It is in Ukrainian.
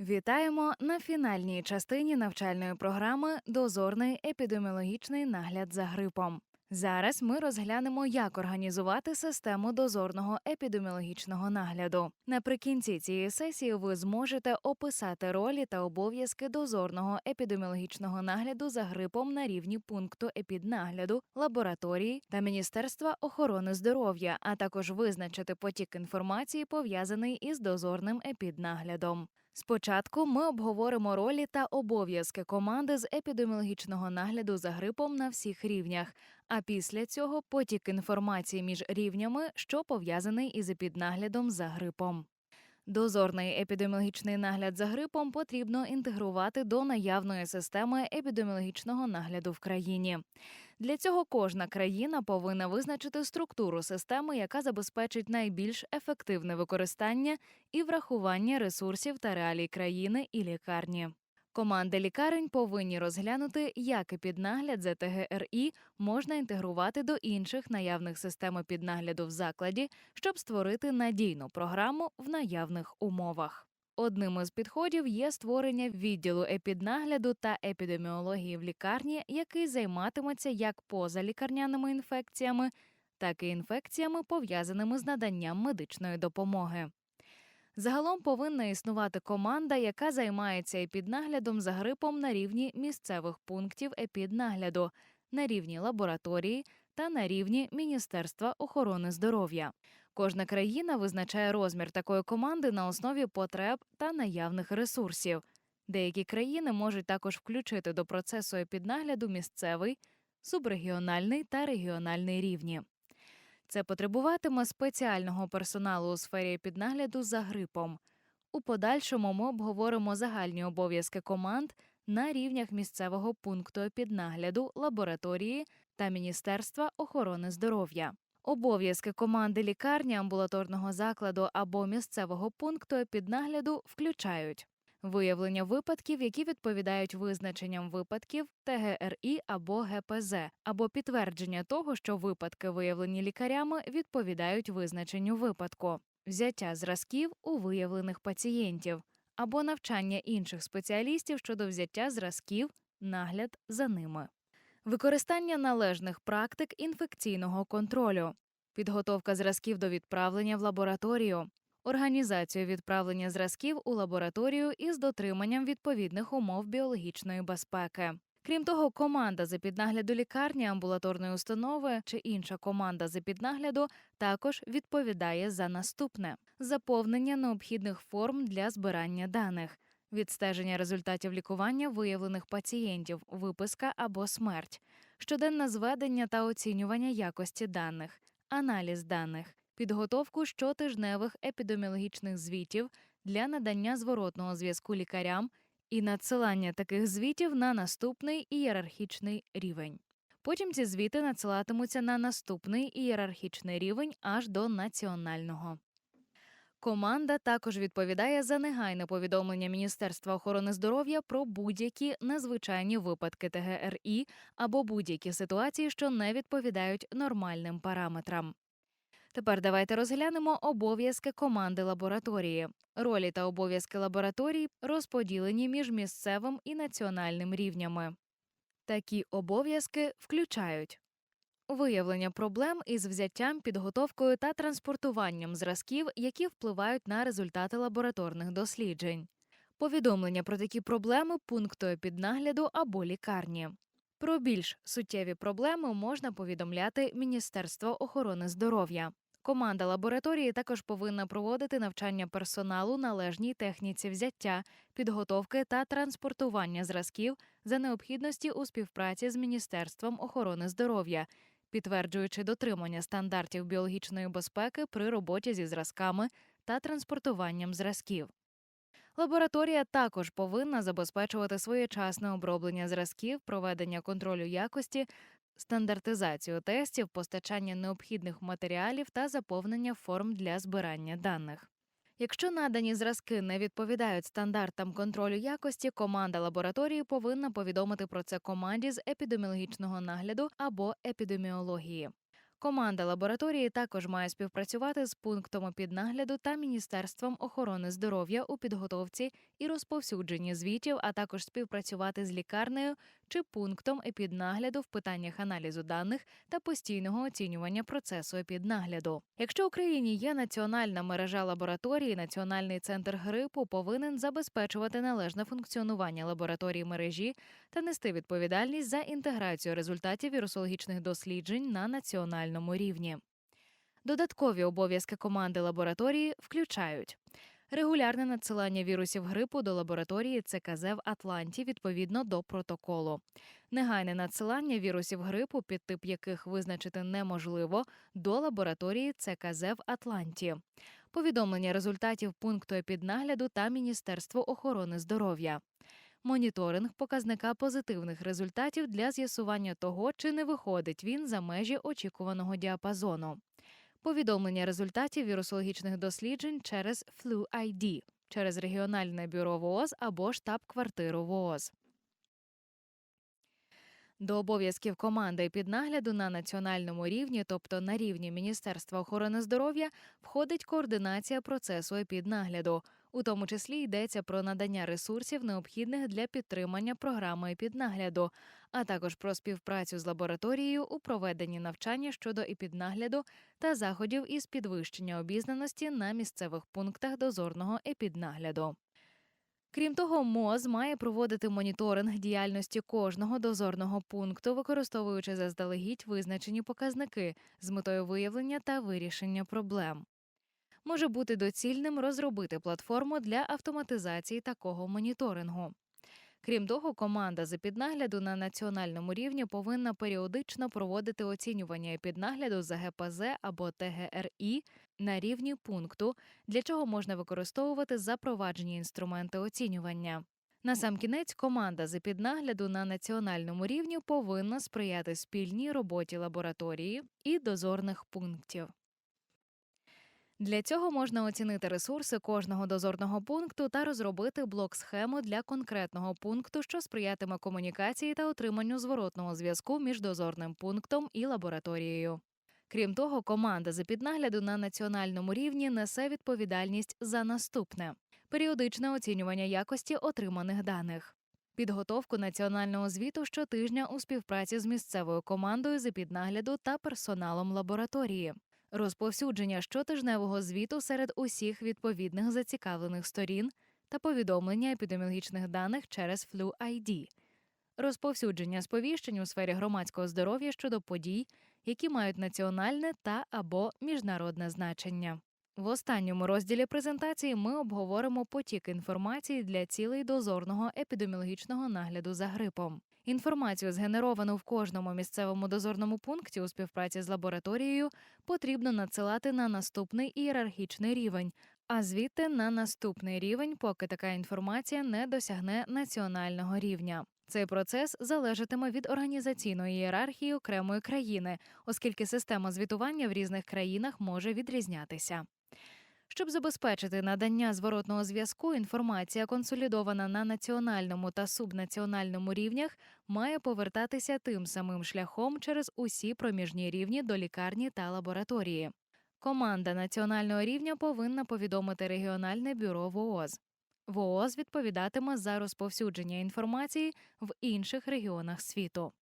Вітаємо на фінальній частині навчальної програми Дозорний епідеміологічний нагляд за грипом. Зараз ми розглянемо, як організувати систему дозорного епідеміологічного нагляду. Наприкінці цієї сесії ви зможете описати ролі та обов'язки дозорного епідеміологічного нагляду за грипом на рівні пункту епіднагляду, лабораторії та Міністерства охорони здоров'я, а також визначити потік інформації, пов'язаний із дозорним епіднаглядом. Спочатку ми обговоримо ролі та обов'язки команди з епідеміологічного нагляду за грипом на всіх рівнях. А після цього потік інформації між рівнями, що пов'язаний із епіднаглядом за грипом. Дозорний епідеміологічний нагляд за грипом потрібно інтегрувати до наявної системи епідеміологічного нагляду в країні. Для цього кожна країна повинна визначити структуру системи, яка забезпечить найбільш ефективне використання і врахування ресурсів та реалій країни і лікарні. Команди лікарень повинні розглянути, як епіднагляд ЗТГРІ можна інтегрувати до інших наявних систем піднагляду в закладі, щоб створити надійну програму в наявних умовах. Одним із підходів є створення відділу епіднагляду та епідеміології в лікарні, який займатиметься як позалікарняними інфекціями, так і інфекціями, пов'язаними з наданням медичної допомоги. Загалом повинна існувати команда, яка займається епіднаглядом за грипом на рівні місцевих пунктів епіднагляду, на рівні лабораторії та на рівні Міністерства охорони здоров'я. Кожна країна визначає розмір такої команди на основі потреб та наявних ресурсів. Деякі країни можуть також включити до процесу епіднагляду місцевий, субрегіональний та регіональний рівні. Це потребуватиме спеціального персоналу у сфері піднагляду за грипом. У подальшому ми обговоримо загальні обов'язки команд на рівнях місцевого пункту піднагляду, лабораторії та Міністерства охорони здоров'я. Обов'язки команди лікарні амбулаторного закладу або місцевого пункту піднагляду включають виявлення випадків, які відповідають визначенням випадків ТГРІ або ГПЗ, або підтвердження того, що випадки, виявлені лікарями, відповідають визначенню випадку, взяття зразків у виявлених пацієнтів, або навчання інших спеціалістів щодо взяття зразків, нагляд за ними. Використання належних практик інфекційного контролю, підготовка зразків до відправлення в лабораторію, організацію відправлення зразків у лабораторію із дотриманням відповідних умов біологічної безпеки. Крім того, команда з піднагляду лікарні, амбулаторної установи чи інша команда з піднагляду також відповідає за наступне: заповнення необхідних форм для збирання даних, відстеження результатів лікування виявлених пацієнтів, виписка або смерть, щоденне зведення та оцінювання якості даних, аналіз даних, підготовку щотижневих епідеміологічних звітів для надання зворотного зв'язку лікарям і надсилання таких звітів на наступний ієрархічний рівень. Потім ці звіти надсилатимуться на наступний ієрархічний рівень аж до національного. Команда також відповідає за негайне повідомлення Міністерства охорони здоров'я про будь-які незвичайні випадки ТГРІ або будь-які ситуації, що не відповідають нормальним параметрам. Тепер давайте розглянемо обов'язки команди лабораторії. Ролі та обов'язки лабораторій розподілені між місцевим і національним рівнями. Такі обов'язки включають виявлення проблем із взяттям, підготовкою та транспортуванням зразків, які впливають на результати лабораторних досліджень, повідомлення про такі проблеми пункту піднагляду або лікарні. Про більш суттєві проблеми можна повідомляти Міністерство охорони здоров'я. Команда лабораторії також повинна проводити навчання персоналу належній техніці взяття, підготовки та транспортування зразків за необхідності у співпраці з Міністерством охорони здоров'я, підтверджуючи дотримання стандартів біологічної безпеки при роботі зі зразками та транспортуванням зразків. Лабораторія також повинна забезпечувати своєчасне оброблення зразків, проведення контролю якості, стандартизацію тестів, постачання необхідних матеріалів та заповнення форм для збирання даних. Якщо надані зразки не відповідають стандартам контролю якості, команда лабораторії повинна повідомити про це команді з епідеміологічного нагляду або епідеміології. Команда лабораторії також має співпрацювати з пунктом опіднагляду та Міністерством охорони здоров'я у підготовці і розповсюдженні звітів, а також співпрацювати з лікарнею чи пунктом епіднагляду в питаннях аналізу даних та постійного оцінювання процесу епіднагляду. Якщо в Україні є національна мережа лабораторій, Національний центр грипу повинен забезпечувати належне функціонування лабораторій мережі та нести відповідальність за інтеграцію результатів вірусологічних досліджень на національному рівні. Додаткові обов'язки команди лабораторії включають регулярне надсилання вірусів грипу до лабораторії ЦКЗ в Атланті відповідно до протоколу, негайне надсилання вірусів грипу, підтип яких визначити неможливо, до лабораторії ЦКЗ в Атланті, повідомлення результатів пункту епіднагляду та Міністерству охорони здоров'я. Моніторинг показника позитивних результатів для з'ясування того, чи не виходить він за межі очікуваного діапазону повідомлення результатів вірусологічних досліджень через FluID, через регіональне бюро ВООЗ або штаб-квартиру ВООЗ. До обов'язків команди піднагляду на національному рівні, тобто на рівні Міністерства охорони здоров'я, входить координація процесу епіднагляду. У тому числі йдеться про надання ресурсів, необхідних для підтримання програми епіднагляду, а також про співпрацю з лабораторією у проведенні навчання щодо епіднагляду та заходів із підвищення обізнаності на місцевих пунктах дозорного епіднагляду. Крім того, МОЗ має проводити моніторинг діяльності кожного дозорного пункту, використовуючи заздалегідь визначені показники з метою виявлення та вирішення проблем. Може бути доцільним розробити платформу для автоматизації такого моніторингу. Крім того, команда з епіднагляду на національному рівні повинна періодично проводити оцінювання епіднагляду за ГПЗ або ТГРІ на рівні пункту, для чого можна використовувати запроваджені інструменти оцінювання. Насамкінець, команда з епіднагляду на національному рівні повинна сприяти спільній роботі лабораторії і дозорних пунктів. Для цього можна оцінити ресурси кожного дозорного пункту та розробити блок-схему для конкретного пункту, що сприятиме комунікації та отриманню зворотного зв'язку між дозорним пунктом і лабораторією. Крім того, команда з піднагляду на національному рівні несе відповідальність за наступне періодичне оцінювання якості отриманих даних. Підготовку національного звіту щотижня у співпраці з місцевою командою з піднагляду та персоналом лабораторії, розповсюдження щотижневого звіту серед усіх відповідних зацікавлених сторін та повідомлення епідеміологічних даних через FluID, розповсюдження сповіщень у сфері громадського здоров'я щодо подій, які мають національне та або міжнародне значення. В останньому розділі презентації ми обговоримо потік інформації для цілей дозорного епідеміологічного нагляду за грипом. Інформацію, згенеровану в кожному місцевому дозорному пункті у співпраці з лабораторією, потрібно надсилати на наступний ієрархічний рівень, а звідти на наступний рівень, поки така інформація не досягне національного рівня. Цей процес залежатиме від організаційної ієрархії окремої країни, оскільки система звітування в різних країнах може відрізнятися. Щоб забезпечити надання зворотного зв'язку, інформація, консолідована на національному та субнаціональному рівнях, має повертатися тим самим шляхом через усі проміжні рівні до лікарні та лабораторії. Команда національного рівня повинна повідомити регіональне бюро ВООЗ. ВООЗ відповідатиме за розповсюдження інформації в інших регіонах світу.